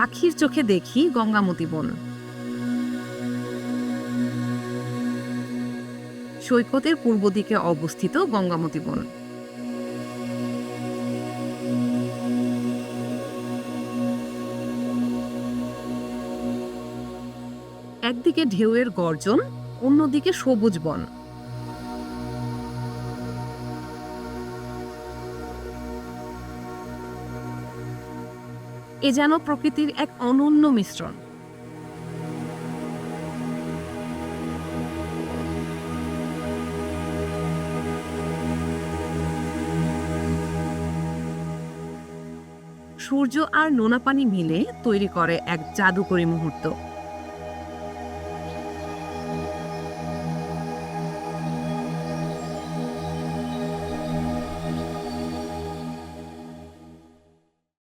পাখির চোখে দেখি গঙ্গামতি বন। সৈকতের পূর্ব দিকে অবস্থিত গঙ্গামতি বন। একদিকে ঢেউয়ের গর্জন, অন্যদিকে সবুজ বন। এ যেন প্রকৃতির এক অনন্য মিশ্রণ। সূর্য আর নোনা পানি মিলে তৈরি করে এক জাদুকরী মুহূর্ত।